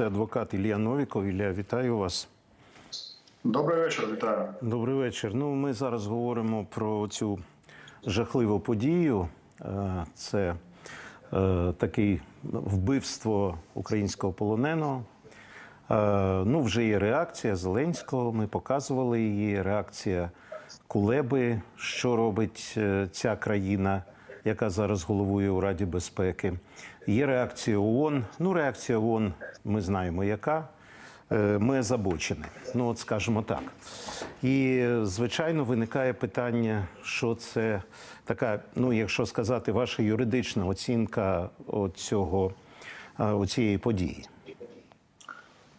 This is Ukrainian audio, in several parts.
це адвокат Ілля Новіков. Ілля, вітаю вас. Добрий вечір, вітаю. Добрий вечір. Ну, ми зараз говоримо про цю жахливу подію. Е, Це е, таке вбивство українського полоненого. Е, Ну, вже є реакція Зеленського. Ми показували її. Реакція Кулеби, що робить ця країна, яка зараз головує у Раді безпеки. Є реакція ООН. Ну, реакція ООН ми знаємо, яка. Е, Ми озабочені. Ну, от скажімо так. І, звичайно, виникає питання, що це така, ну, якщо сказати, ваша юридична оцінка цього, цієї події.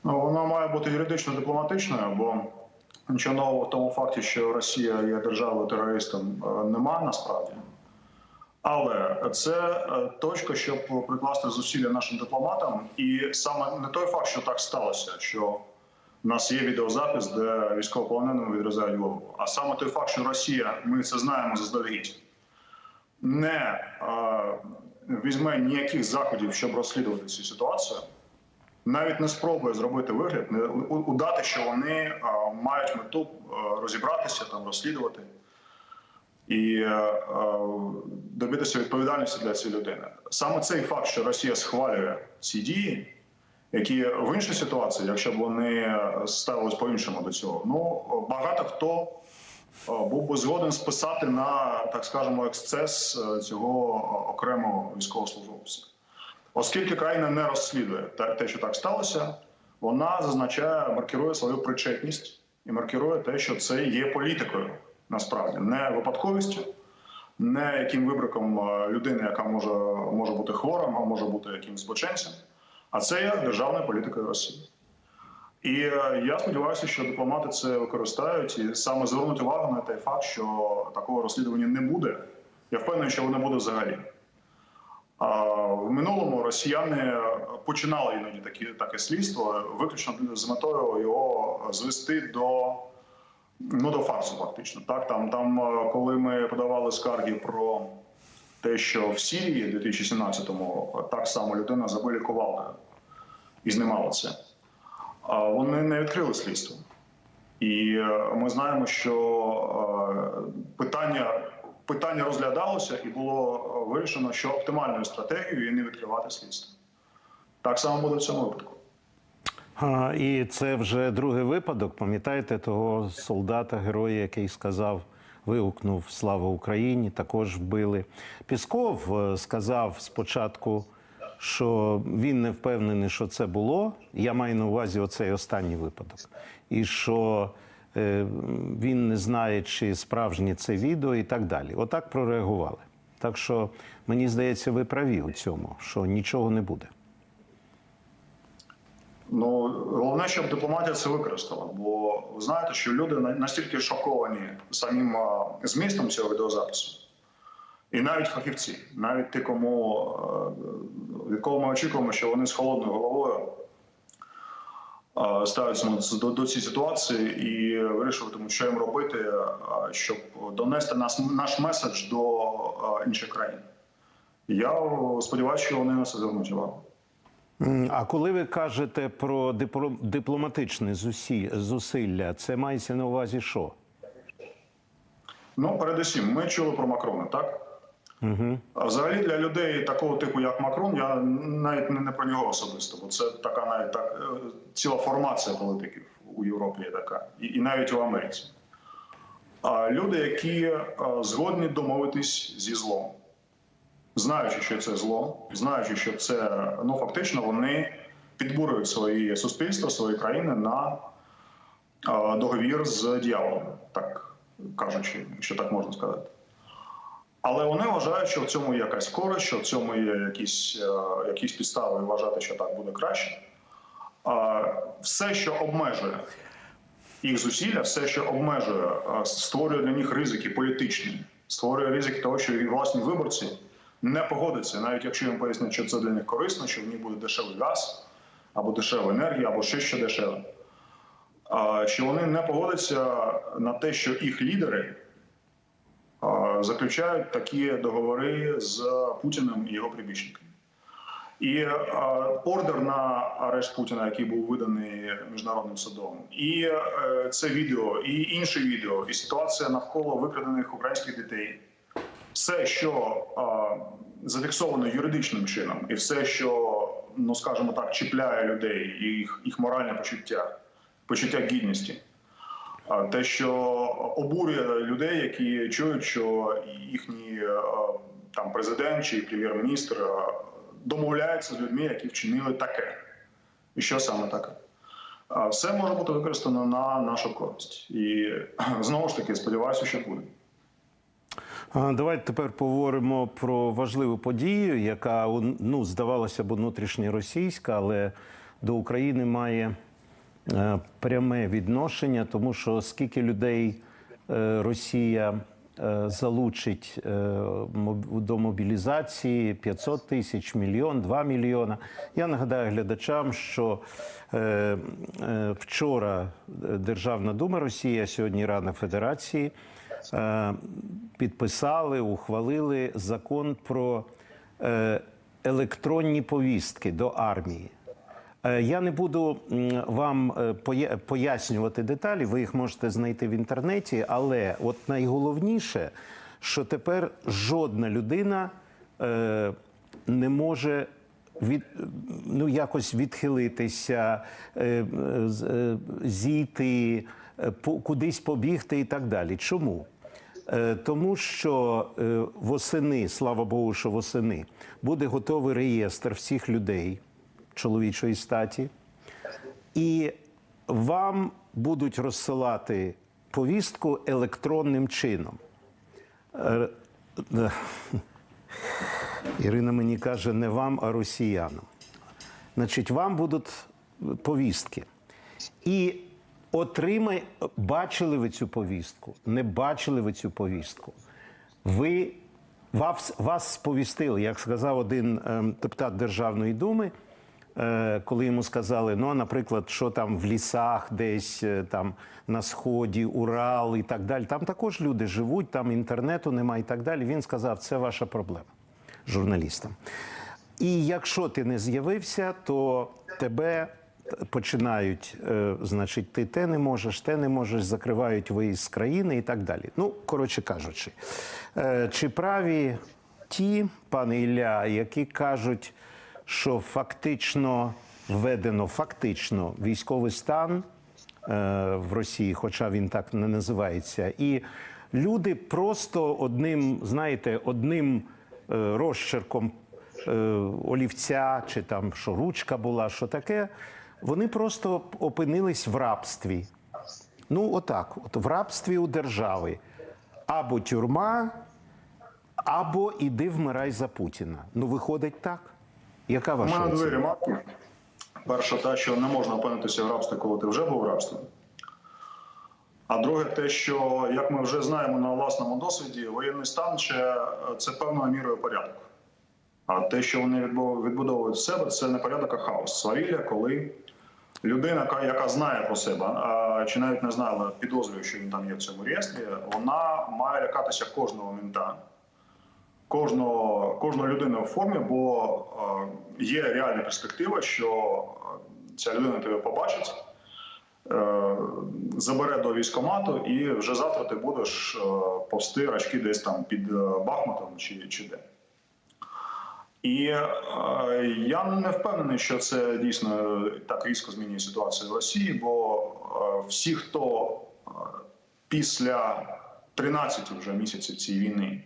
Ну, вона має бути юридично дипломатичною, бо нічого нового в тому факті, що Росія є державою терористом, е, немає насправді. Але це е, точка, щоб прикласти зусилля нашим дипломатам, і саме не той факт, що так сталося, що в нас є відеозапис, де військовополоненому відрізають голову, а саме той факт, що Росія, ми це знаємо заздалегідь, не е, візьме ніяких заходів, щоб розслідувати цю ситуацію. навіть не спробує зробити вигляд, не удати, що вони а, мають мету розібратися там, розслідувати і е, е, добитися відповідальності для цієї людини. Саме цей факт, що Росія схвалює ці дії, які в іншій ситуації, якщо б вони ставились по-іншому до цього, ну багато хто е, був би згоден списати на так скажемо ексцес цього окремого військовослужбовця. Оскільки країна не розслідує те, що так сталося, вона зазначає, маркірує свою причетність і маркірує те, що це є політикою насправді, не випадковістю, не яким вибриком е, людини, яка може, може бути хворим, а може бути якимсь злочинцем, а це є державною політикою Росії. І е, я сподіваюся, що дипломати це використають і саме звернути увагу на той факт, що такого розслідування не буде. Я впевнений, що воно буде взагалі. В минулому росіяни починали іноді такі таке слідство, виключно з метою його звести до ну до фарсу, фактично. Так там, там, е, коли ми подавали скарги про те, що в Сірії в 2017-му так само людина забили ковалкою і знімала це. А вони не відкрили слідство. І е, ми знаємо, що е, питання, питання розглядалося і було вирішено, що оптимальною стратегією є не відкривати слідство. Так само буде в цьому випадку. І це вже другий випадок. Пам'ятаєте того солдата, героя, який сказав, вигукнув Слава Україні, також вбили. Пісков е, сказав спочатку, що він не впевнений, що це було. Я маю на увазі оцей останній випадок. І що е, він не знає, чи справжнє це відео, і так далі. Отак прореагували. Так що мені здається, ви праві у цьому, що нічого не буде. Ну головне, щоб дипломатія це використала. Бо ви знаєте, що люди настільки шоковані самим змістом цього відеозапису, і навіть фахівці, навіть ті, кому е, від кого ми очікуємо, що вони з холодною головою ставляться до, до цієї ситуації і вирішуватимуть, що їм робити, щоб донести нас наш меседж до інших країн. Я сподіваюся, що вони на це звернуть увагу. А коли ви кажете про дипло- дипломатичне зусі- зусилля, це мається на увазі що? Ну, передусім, ми чули про Макрона, так? Угу. А взагалі для людей такого типу, як Макрон, я навіть не, не про нього особисто, бо це така навіть так е, ціла формація політиків у Європі є така, і, і навіть у Америці. А люди, які е, згодні домовитись зі злом, знаючи, що це зло, знаючи, що це ну фактично вони підбурюють свої суспільства, свої країни на е, договір з дьяволом, так кажучи, якщо так можна сказати. Але вони вважають, що в цьому є якась користь, що в цьому є якісь, е, якісь підстави вважати, що так буде краще. Все, що обмежує їх зусилля, все, що обмежує, е, створює для них ризики політичні, створює ризики того, що їх власні виборці не погодяться, навіть якщо їм пояснять, що це для них корисно, що в них буде дешевий газ, або дешева енергія, або ще що дешеве. Що вони не погодяться на те, що їх лідери заключають такі договори з Путіним і його прибічниками. І ордер на арешт Путіна, який був виданий міжнародним судом, і е, це відео, і інше відео, і ситуація навколо викрадених українських дітей, все, що зафіксовано юридичним чином, і все, що ну скажімо так, чіпляє людей, і їх, їх моральне почуття, почуття гідності. Те, що обурює людей, які чують, що їхній там президент чи прем'єр-міністр домовляються з людьми, які вчинили таке. І що саме таке? Все може бути використано на нашу користь. І знову ж таки сподіваюся, що буде. Давайте тепер поговоримо про важливу подію, яка ну, здавалося б внутрішньоросійська, але до України має е, пряме відношення, тому що скільки людей е, Росія е, залучить до мобілізації 500 тисяч, мільйон, 2 мільйона. Я нагадаю глядачам, що вчора Державна дума Росії, а сьогодні Рада Федерації підписали, ухвалили закон про е, електронні повістки до армії. Е, Я не буду вам е, пояснювати деталі, ви їх можете знайти в інтернеті, але от найголовніше, що тепер жодна людина е, не може від, ну, якось відхилитися, е, е, е, зійти, е, кудись побігти і так далі. Чому? Е, Тому що е, восени, слава Богу, що восени буде готовий реєстр всіх людей чоловічої статі, і вам будуть розсилати повістку електронним чином. Е, е, Ірина мені каже, не вам, а росіянам. Значить, вам будуть повістки. І отримай, бачили ви цю повістку, не бачили ви цю повістку. Ви вас, вас сповістили, як сказав один ем, депутат Державної думи, е, коли йому сказали, ну, наприклад, що там в лісах, десь е, там на сході, Урал і так далі. Там також люди живуть, там інтернету немає і так далі. Він сказав, це ваша проблема журналістам. І якщо ти не з'явився, то тебе починають, е, значить, ти те не можеш, те не можеш, закривають виїзд з країни і так далі. Ну, коротше кажучи, е, чи праві ті, пане Ілля, які кажуть, що фактично введено фактично військовий стан е, в Росії, хоча він так не називається, і люди просто одним, знаєте, одним розчерком олівця, чи там що ручка була, що таке, вони просто опинились в рабстві. Ну, отак, от в рабстві у держави. Або тюрма, або іди вмирай за Путіна. Ну, виходить так. Яка ваша мене дві ремарки. Перша, та, що не можна опинитися в рабстві, коли ти вже був в рабстві. А друге, те, що, як ми вже знаємо на власному досвіді, воєнний стан ще це певною мірою порядок. А те, що вони відбудовують з себе, це не порядок, а хаос. Свавілля, коли людина, яка- знає про себе, чи навіть не знає, але підозрює, що він там є в цьому реєстрі, вона має лякатися кожного мента кожного, кожної людини в формі, бо є реальна перспектива, що ця людина тебе побачить, е, забере до військкомату, і вже завтра ти будеш е, повсти рачки десь там під е, Бахмутом чи, чи де. І е, я не впевнений, що це дійсно так різко змінює ситуацію в Росії, бо е, всі, хто е, після 13 вже місяців цієї війни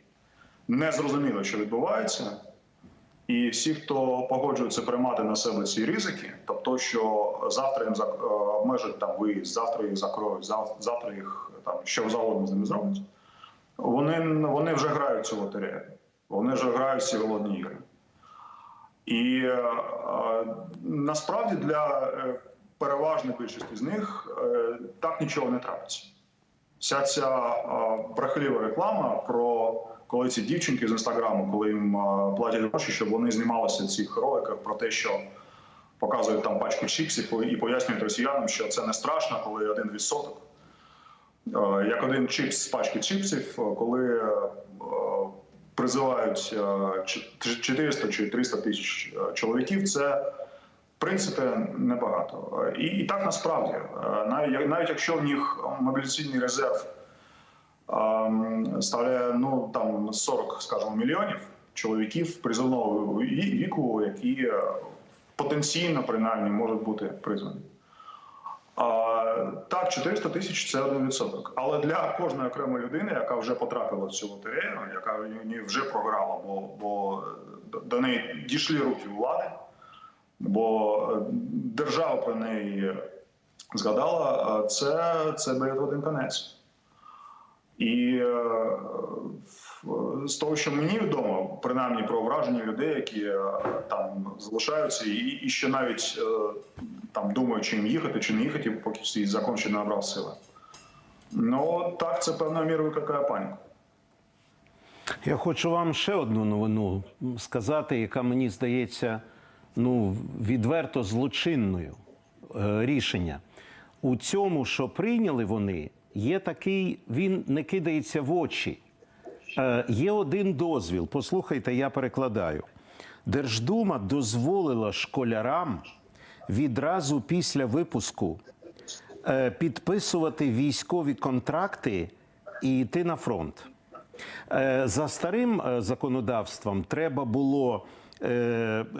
не зрозуміли, що відбувається, і всі, хто погоджується приймати на себе ці ризики, тобто, що завтра їм е, обмежать там виїзд, завтра їх закроють, зав- завтра їх там що завгодно з ними зроблять, вони, вони вже грають цю лотерею, вони вже грають ці голодні ігри. І е, е, насправді для е, переважної більшості з них так нічого не трапиться. Вся ця брехлива реклама про коли ці дівчинки з інстаграму, коли їм платять гроші, щоб вони знімалися в цих роликах про те, що показують там пачку чіпсів і пояснюють росіянам, що це не страшно, коли один відсоток. Як один чіпс з пачки чіпсів, коли призивають е, 400 чи 300 тисяч е, чоловіків. Це в принципі небагато. Е, І, і так насправді, Е, навіть, якщо в них мобілізаційний резерв ем, ставляє ну там 40, скажімо, мільйонів чоловіків призовного віку, які е, потенційно принаймні можуть бути призвані. Так, 400 тисяч це один відсоток. Але для кожної окремої людини, яка вже потрапила в цю лотерею, яка в ній вже програла, бо, бо до- неї дійшли руки влади, бо е, держава про неї згадала, це, це білет в один конець. І е, з того, що мені відомо, принаймні про враження людей, які е, там залишаються, і, і ще навіть е, там думають, чи їм їхати, чи не їхати, поки цей закон ще не набрав сили. Ну так, це певною мірою викликає паніку. Я хочу вам ще одну новину сказати, яка мені здається ну, відверто злочинною е, рішення. У цьому, що прийняли вони, є такий, він не кидається в очі. Е, є один дозвіл. Послухайте, я перекладаю. Держдума дозволила школярам відразу після випуску е, підписувати військові контракти і йти на фронт. Е, За старим законодавством треба було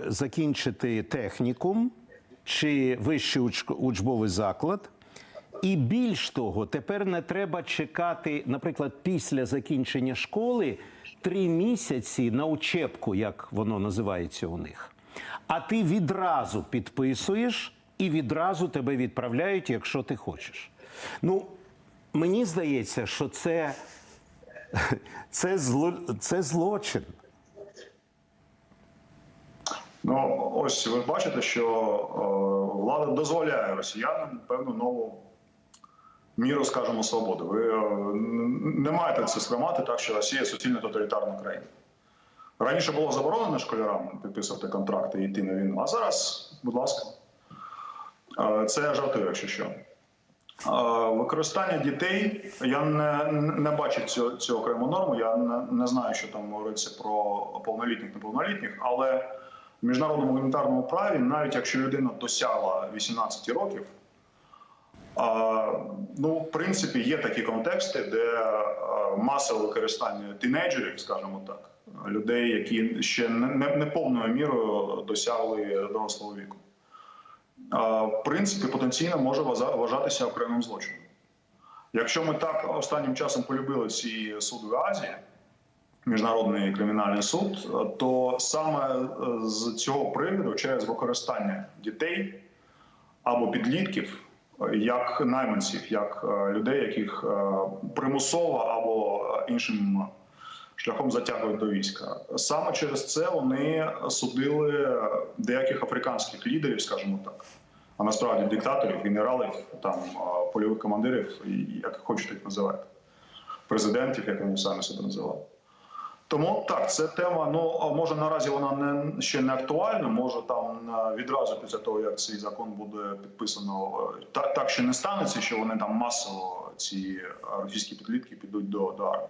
закінчити технікум чи вищий учбовий заклад. І більш того, тепер не треба чекати, наприклад, після закінчення школи три місяці на учебку, як воно називається у них. А ти відразу підписуєш і відразу тебе відправляють, якщо ти хочеш. Ну, мені здається, що це, це, зло, це злочин. Ну ось ви бачите, що е, влада дозволяє росіянам певну нову міру, скажімо, свободи. Ви е, не маєте це сприймати так, що Росія суцільно тоталітарна країна. Раніше було заборонено школярам підписувати контракти і йти на війну, а зараз, будь ласка, Е, це я якщо що. Е, Використання дітей я не, не бачу цю, цю окрему норму. Я не, не знаю, що там говориться про повнолітніх неповнолітніх, але в міжнародному гуманітарному праві, навіть якщо людина досягла 18 років, ну, в принципі, є такі контексти, де а, масове використання тінейджерів, скажімо так, людей, які ще не, не, повною мірою досягли дорослого віку. В принципі, потенційно може вважа- вважатися окремим злочином. Якщо ми так останнім часом полюбили ці суди Азії, міжнародний кримінальний суд, то саме е, з цього приводу, через використання дітей або підлітків, е, як найманців, як е, людей, яких е, примусово або е, іншим шляхом затягують до війська. Саме через це вони судили деяких африканських лідерів, скажімо так, а насправді диктаторів, генералів, там польових командирів, як хочете їх називати, президентів, як вони самі себе називали. Тому так, це тема. Ну може наразі вона не ще не актуальна. Може там е, відразу після того, як цей закон буде підписано, е, так, так ще не станеться, що вони там масово ці е, російські підлітки підуть до, до армії.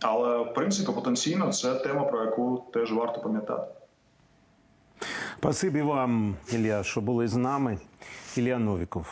Але в принципі потенційно це тема, про яку теж варто пам'ятати. Спасибі вам, Ілля, що були з нами. Ілля Новіков,